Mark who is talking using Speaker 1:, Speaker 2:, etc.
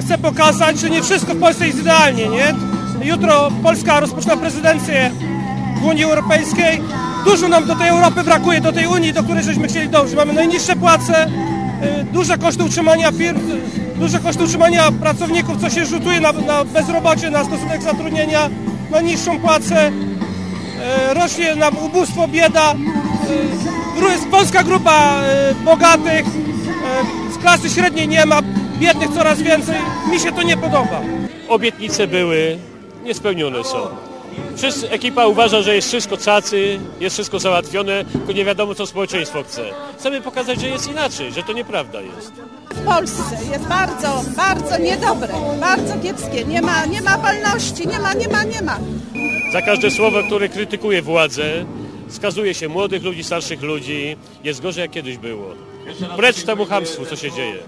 Speaker 1: chce pokazać, że nie wszystko w Polsce jest idealnie, nie? Jutro Polska rozpoczyna prezydencję w Unii Europejskiej. Dużo nam do tej Europy brakuje, do tej Unii, do której żeśmy chcieli dążyć. Mamy najniższe płace, y, duże koszty utrzymania firm, y, duże koszty utrzymania pracowników, co się rzutuje na, na bezrobocie, na stosunek zatrudnienia, na niższą płacę. E, rośnie nam ubóstwo, bieda, jest polska grupa bogatych, z klasy średniej nie ma, biednych coraz więcej, mi się to nie podoba.
Speaker 2: Obietnice były, niespełnione są. Wszyscy, ekipa uważa, że jest wszystko cacy, jest wszystko załatwione, tylko nie wiadomo co społeczeństwo chce. Chcemy pokazać, że jest inaczej, że to nieprawda jest.
Speaker 3: w Polsce jest bardzo, bardzo niedobre, bardzo kiepskie. Nie ma, nie ma wolności, nie ma, nie ma, nie ma.
Speaker 2: Za każde słowo, które krytykuje władzę, skazuje się młodych ludzi, starszych ludzi. Jest gorzej jak kiedyś było. Precz temu chamstwu, co się dzieje.